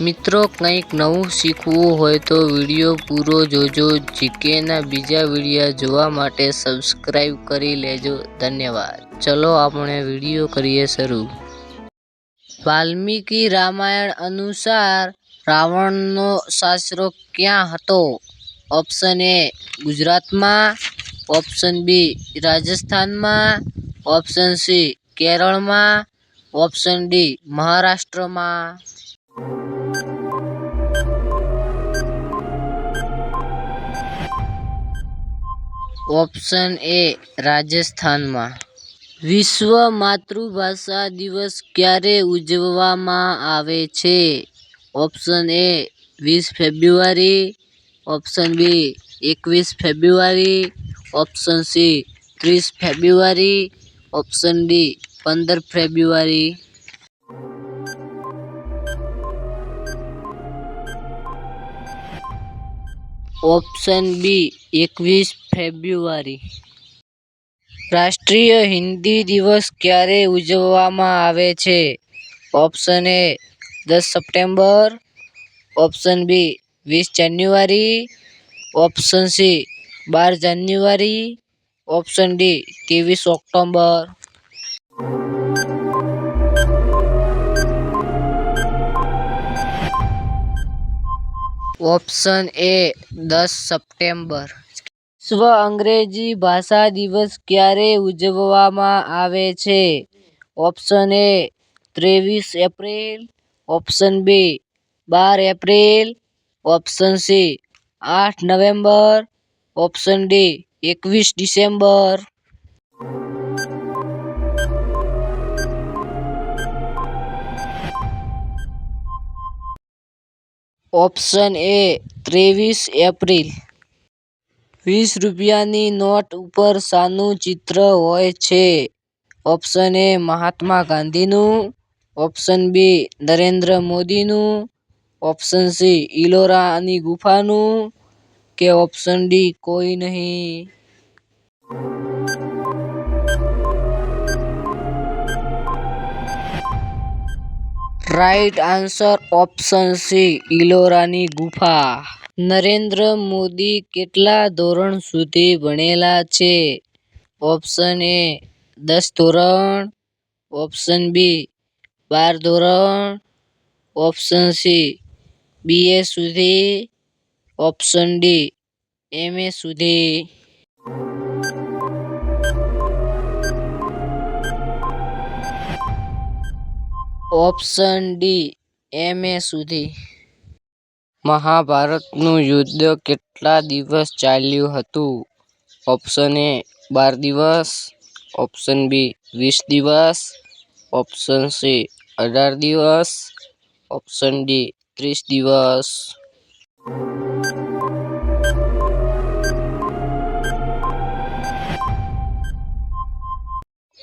મિત્રો, કંઈક નવું શીખવું હોય તો વીડિયો પૂરો જોજો. જીકેના બીજા વિડીયા જોવા માટે સબસ્ક્રાઇબ કરી લેજો. ધન્યવાદ. ચલો, આપણે વીડિયો કરીએ શરૂ. વાલ્મીકી રામાયણ અનુસાર રાવણનો સાસરો ક્યાં હતો? ઓપ્શન એ, ગુજરાતમાં. ઓપ્શન બી, રાજસ્થાનમાં. ઓપ્શન સી, કેરળમાં. ઓપ્શન ડી, મહારાષ્ટ્રમાં. ઓપ્શન એ રાજસ્થાનમાં. વિશ્વ માતૃભાષા દિવસ ક્યારે ઉજવવામાં આવે છે? ઓપ્શન એ વીસ ફેબ્રુઆરી. ઓપ્શન બી એકવીસ ફેબ્રુઆરી. ઓપ્શન સી ત્રીસ ફેબ્રુઆરી. ઓપ્શન ડી પંદર ફેબ્રુઆરી. ઓપ્શન બી એકવીસ ફેબ્રુઆરી. રાષ્ટ્રીય હિન્દી દિવસ ક્યારે ઉજવવામાં આવે છે? ઓપ્શન એ દસ સપ્ટેમ્બર, ઓપ્શન બી વીસ જાન્યુઆરી, ઓપ્શન સી બાર જાન્યુઆરી, ઓપ્શન ડી ત્રેવીસ ઓક્ટોબર. ઓપ્શન એ દસ સપ્ટેમ્બર. વિશ્વ અંગ્રેજી ભાષા દિવસ ક્યારે ઉજવવામાં આવે છે? ઓપ્શન એ ત્રેવીસ એપ્રિલ, ઓપ્શન બી બાર એપ્રિલ, ઓપ્શન સી આઠ નવેમ્બર, ઓપ્શન ડી એકવીસ ડિસેમ્બર. ઓપ્શન એ ત્રેવીસ એપ્રિલ. વીસ રૂપિયાની નોટ ઉપર શાનું ચિત્ર હોય છે. ઓપ્શન એ મહાત્મા ગાંધીનું. ઓપ્શન બી નરેન્દ્ર મોદીનું. ઓપ્શન સી ઇલોરાની ગુફાનું. કે ઓપ્શન ડી કોઈ નહીં. રાઈટ આન્સર ઓપ્શન સી ઇલોરાની ગુફા. નરેન્દ્ર મોદી કેટલા ધોરણ સુધી ભણેલા છે? ઓપ્શન એ, દસ ધોરણ. ઓપ્શન બી, બાર ધોરણ. ઓપ્શન સી બીએ સુધી. ઓપ્શન ડી એમએ સુધી. ઓપ્શન ડી, એમ એ સુધી. મહાભારતનું યુદ્ધ કેટલા દિવસ ચાલ્યું હતું? ઓપ્શન એ, બાર દિવસ. ઓપ્શન બી, વીસ દિવસ. ઓપ્શન સી, અઢાર દિવસ. ઓપ્શન ડી, ત્રીસ દિવસ.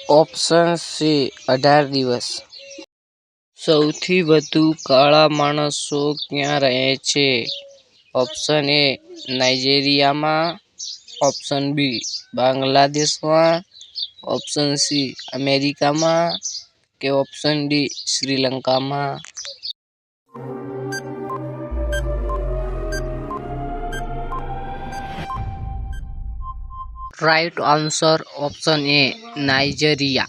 ઓપ્શન સી, અઢાર દિવસ. સૌથી વધુ કાળા માણસો ક્યાં રહે છે? ઓપ્શન એ નાઇજેરિયામાં. ઓપ્શન બી બાંગ્લાદેશમાં. ઓપ્શન સી અમેરિકામાં. કે ઓપ્શન ડી શ્રીલંકામાં. Right answer option A Nigeria.